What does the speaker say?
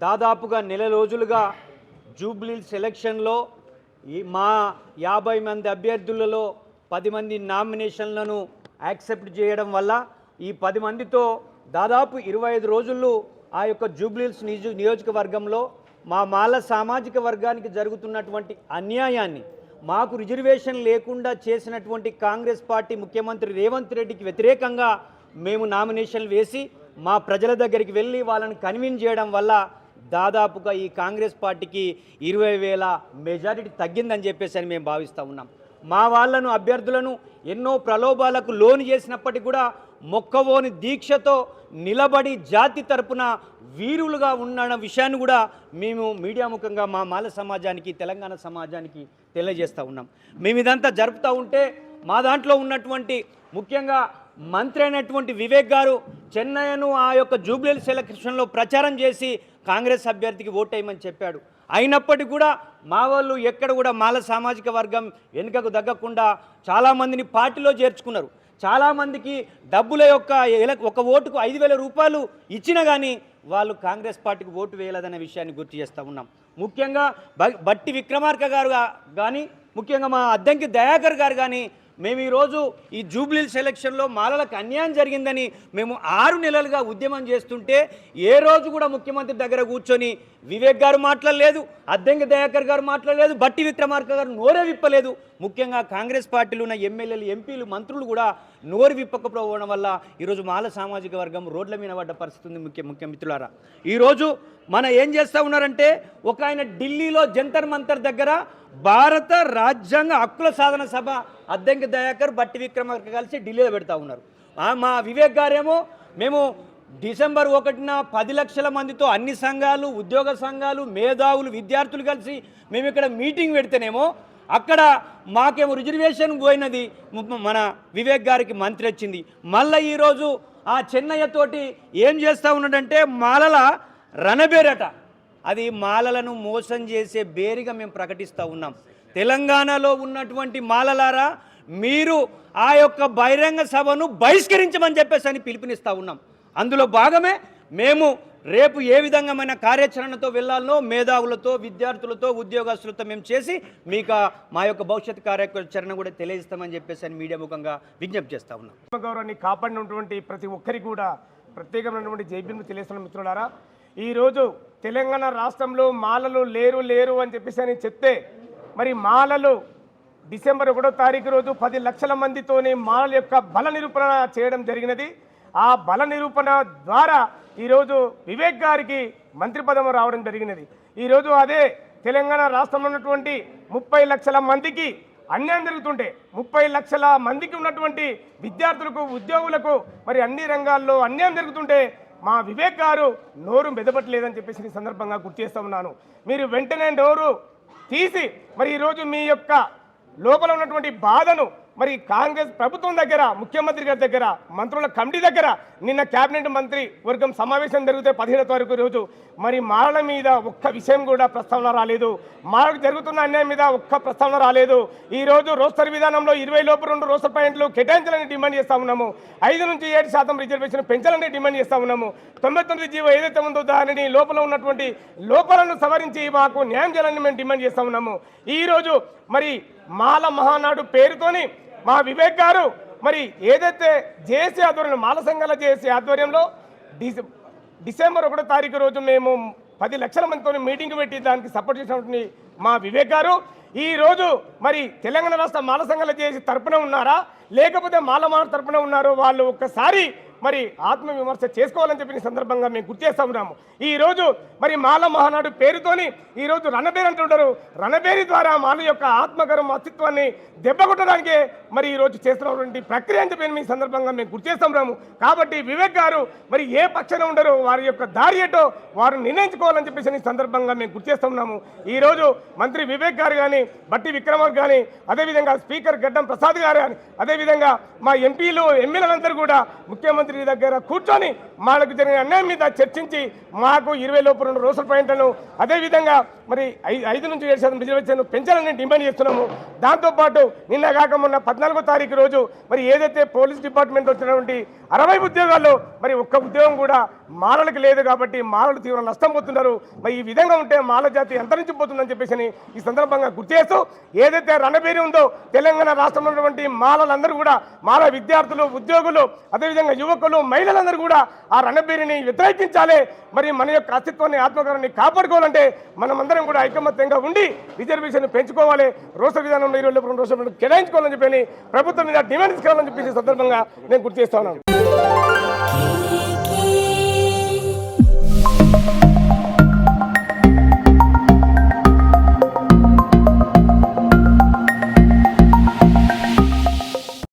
దాదాపుగా నెల రోజులుగా జూబ్లీ సెలక్షన్లో మా యాభై మంది అభ్యర్థులలో పది మంది నామినేషన్లను యాక్సెప్ట్ చేయడం వల్ల ఈ పది మందితో దాదాపు ఇరవై ఐదు రోజుల్లో ఆ యొక్క జూబ్లీల్స్ నియోజ నియోజకవర్గంలో మా మాల సామాజిక వర్గానికి జరుగుతున్నటువంటి అన్యాయాన్ని మాకు రిజర్వేషన్ లేకుండా చేసినటువంటి కాంగ్రెస్ పార్టీ ముఖ్యమంత్రి రేవంత్ రెడ్డికి వ్యతిరేకంగా మేము నామినేషన్లు వేసి మా ప్రజల దగ్గరికి వెళ్ళి వాళ్ళని కన్విన్స్ చేయడం వల్ల దాదాపుగా ఈ కాంగ్రెస్ పార్టీకి ఇరవై వేల మెజారిటీ తగ్గిందని చెప్పేసి అని మేము భావిస్తూ ఉన్నాం. మా వాళ్ళను అభ్యర్థులను ఎన్నో ప్రలోభాలకు లోను చేసినప్పటికీ కూడా మొక్కవోని దీక్షతో నిలబడి జాతి తరపున వీరులుగా ఉన్న విషయాన్ని కూడా మేము మీడియా ముఖంగా మా మాల సమాజానికి తెలంగాణ సమాజానికి తెలియజేస్తూ ఉన్నాం. మేము ఇదంతా జరుపుతూ ఉంటే మా దాంట్లో ఉన్నటువంటి ముఖ్యంగా మంత్రి అయినటువంటి వివేక్ గారు చెన్నైను ఆ యొక్క జూబ్లీ సెలక్షన్లో ప్రచారం చేసి కాంగ్రెస్ అభ్యర్థికి ఓటేయమని చెప్పాడు. అయినప్పటికీ కూడా మా వాళ్ళు ఎక్కడ కూడా మాల సామాజిక వర్గం వెనుకకు తగ్గకుండా చాలామందిని పార్టీలో చేర్చుకున్నారు. చాలామందికి డబ్బుల యొక్క ఒక ఓటుకు ఐదు వేల రూపాయలు ఇచ్చినా కానీ వాళ్ళు కాంగ్రెస్ పార్టీకి ఓటు వేయలేదనే విషయాన్ని గుర్తు చేస్తూ ఉన్నాం. ముఖ్యంగా బట్టి విక్రమార్క గారు కానీ ముఖ్యంగా మా అద్దంకి దయాకర్ గారు కానీ మేము ఈరోజు ఈ జూబ్లీ సెలక్షన్లో మాలలకు అన్యాయం జరిగిందని మేము ఆరు నెలలుగా ఉద్యమం చేస్తుంటే ఏ రోజు కూడా ముఖ్యమంత్రి దగ్గర కూర్చొని వివేక్ గారు మాట్లాడలేదు అద్దెంగి దయాకర్ గారు మాట్లాడలేదు బట్టి విక్రమార్క గారు నోరే విప్పలేదు. ముఖ్యంగా కాంగ్రెస్ పార్టీలో ఉన్న ఎమ్మెల్యేలు ఎంపీలు మంత్రులు కూడా నోరు విప్పకపోవడం వల్ల ఈరోజు మాల సామాజిక వర్గం రోడ్ల మీద పడ్డ పరిస్థితి ఉంది ముఖ్య ముఖ్య మిత్రులారా. ఈరోజు మన ఏం చేస్తూ ఉన్నారంటే ఒక ఆయన ఢిల్లీలో జంతర్ మంతర్ దగ్గర భారత రాజ్యాంగ హక్కుల సాధన సభ అద్దెంకి దయాకర్ బట్టి విక్రమార్క కలిసి ఢిల్లీలో పెడతా ఉన్నారు. మా వివేక్ గారేమో మేము డిసెంబర్ ఒకటిన పది లక్షల మందితో అన్ని సంఘాలు ఉద్యోగ సంఘాలు మేధావులు విద్యార్థులు కలిసి మేము ఇక్కడ మీటింగ్ పెడితేనేమో అక్కడ మాకేమో రిజర్వేషన్ పోయినది మన వివేక్ గారికి మంత్రి వచ్చింది. మళ్ళీ ఈరోజు ఆ చెన్నయ్యతోటి ఏం చేస్తూ ఉన్నాడంటే మాలల రణబేరట. అది మాలలను మోసం చేసే బేరిగా మేము ప్రకటిస్తూ ఉన్నాం. తెలంగాణలో ఉన్నటువంటి మాలలారా మీరు ఆ యొక్క బహిరంగ సభను బహిష్కరించమని చెప్పేసి అని పిలుపునిస్తూ ఉన్నాం. అందులో భాగమే మేము రేపు ఏ విధంగామైన కార్యాచరణతో వెళ్ళాలనో మేధావులతో విద్యార్థులతో ఉద్యోగస్తులతో మేము చేసి మీకు మా యొక్క భవిష్యత్ కార్యాచరణ కూడా తెలియజేస్తామని చెప్పేసి అని మీడియా ముఖంగా విజ్ఞప్తి చేస్తూ ఉన్నాం. గౌరవాన్ని కాపాడినటువంటి ప్రతి ఒక్కరికి కూడా ప్రత్యేకమైనటువంటి జైబీను తెలియజేస్తున్న మిత్రులారా ఈరోజు తెలంగాణ రాష్ట్రంలో మాలలు లేరు లేరు అని చెప్పేసి అని చెప్తే మరి మాలలు డిసెంబర్ ఒకటో తారీఖు రోజు పది లక్షల మందితోనే మాలల యొక్క బల నిరూపణ చేయడం జరిగినది. ఆ బల నిరూపణ ద్వారా ఈరోజు వివేక్ గారికి మంత్రి పదము రావడం జరిగినది. ఈరోజు అదే తెలంగాణ రాష్ట్రంలో ఉన్నటువంటి ముప్పై లక్షల మందికి అన్యాయం జరుగుతుంటే ముప్పై లక్షల మందికి ఉన్నటువంటి విద్యార్థులకు ఉద్యోగులకు మరి అన్ని రంగాల్లో అన్యాయం జరుగుతుంటే మా వివేక్ గారు నోరు మెదపట్లేదని చెప్పేసి ఈ సందర్భంగా గుర్తు చేస్తూ ఉన్నాను. మీరు వెంటనే నోరు తీసి మరి ఈరోజు మీ యొక్క లోపల ఉన్నటువంటి బాధను మరి కాంగ్రెస్ ప్రభుత్వం దగ్గర ముఖ్యమంత్రి గారి దగ్గర మంత్రుల కమిటీ దగ్గర నిన్న కేబినెట్ మంత్రి వర్గం సమావేశం జరిగితే పదిహేడో తారీఖు రోజు. మరి మారల మీద ఒక్క విషయం కూడా ప్రస్తావన రాలేదు. మారకు జరుగుతున్న అన్యాయం మీద ఒక్క ప్రస్తావన రాలేదు. ఈ రోజు రోస్టర్ విధానంలో ఇరవై లోపు రెండు రోస్టర్ పాయింట్లు కేటాయించాలని డిమాండ్ చేస్తా ఉన్నాము. ఐదు నుంచి ఏడు శాతం రిజర్వేషన్ పెంచాలని డిమాండ్ చేస్తా ఉన్నాము. తొంభై తొమ్మిది జీవో ఏదైతే ఉందో దానిని లోపల ఉన్నటువంటి లోపాలను సవరించి మాకు న్యాయం చేయాలని మేము డిమాండ్ చేస్తా ఉన్నాము. ఈ రోజు మరి మాల మహానాడు పేరుతోని మా వివేక్ గారు మరి ఏదైతే జేసీ ఆధ్వర్యంలో మాల సంఘాల జేసీ ఆధ్వర్యంలో డిసె డిసెంబర్ ఒకటో తారీఖు రోజు మేము పది లక్షల మందితో మీటింగ్ పెట్టి దానికి సపోర్ట్ చేసినటువంటి మా వివేక్ గారు ఈరోజు మరి తెలంగాణ రాష్ట్ర మాల సంఘాల చేసి తరపున ఉన్నారా? లేకపోతే మాల మాల తరపున ఉన్నారో వాళ్ళు ఒక్కసారి మరి ఆత్మ విమర్శ చేసుకోవాలని చెప్పిన సందర్భంగా మేము గుర్తు చేస్తా ఉన్నాము. ఈ రోజు మరి మాల మహానాడు పేరుతోని ఈ రోజు రణబేరి అంటుంటారు రణబేరి ద్వారా మాల యొక్క ఆత్మగరం అస్తిత్వాన్ని దెబ్బకొట్టడానికే మరి ఈరోజు చేస్తున్నటువంటి ప్రక్రియ అని చెప్పి మీ సందర్భంగా మేము గుర్తు చేస్తాం రాము కాబట్టి వివేక్ గారు మరి ఏ పక్షాన ఉండరు వారి యొక్క దారి ఏటో వారు నిర్ణయించుకోవాలని చెప్పేసి ఈ సందర్భంగా మేము గుర్తు చేస్తా ఉన్నాము. ఈరోజు మంత్రి వివేక్ గారు కానీ బట్టి విక్రమార్ కానీ అదేవిధంగా స్పీకర్ గడ్డం ప్రసాద్ గారు కానీ అదేవిధంగా మా ఎంపీలు ఎమ్మెల్యేలందరూ కూడా ముఖ్యమంత్రి మంత్రి దగ్గర కూర్చొని మాకు జరిగిన అన్యాయం మీద చర్చించి మాకు ఇరవై లోపు రెండు రోజుల పాయింట్లను అదేవిధంగా మరి ఐదు నుంచి ఏడు శాతం రిజర్వేషన్ పెంచాలని డిమాండ్ చేస్తున్నాము. దాంతోపాటు నిన్న కాక మొన్న పద్నాలుగో తారీఖు రోజు మరి ఏదైతే పోలీస్ డిపార్ట్మెంట్ వచ్చినటువంటి అరవై ఉద్యోగాల్లో మరి ఒక్క ఉద్యోగం కూడా మాలలకు లేదు కాబట్టి మాలలు తీవ్ర నష్టం పోతున్నారు. మరి ఈ విధంగా ఉంటే మాల జాతి అంతరించిపోతుందని చెప్పేసి ఈ సందర్భంగా గుర్తు చేస్తూ ఏదైతే రణబేరి ఉందో తెలంగాణ రాష్ట్రంలో ఉన్నటువంటి మాలలందరూ కూడా మాల విద్యార్థులు ఉద్యోగులు అదేవిధంగా యువకులు మహిళలందరూ కూడా ఆ రణబేరిని వ్యతిరేకించాలి. మరి మన యొక్క అస్తిత్వాన్ని ఆత్మకారాన్ని కాపాడుకోవాలంటే మనమందరం కూడా ఐకమత్యంగా ఉండి రిజర్వేషన్ పెంచుకోవాలి. రోస విధానంలో ఇరవై రెండు రోజులు కేటాయించుకోవాలని చెప్పి ప్రభుత్వం మీద డిమాండ్ తీసుకోవాలని చెప్పేసి సందర్భంగా నేను గుర్తు చేస్తా ఉన్నాను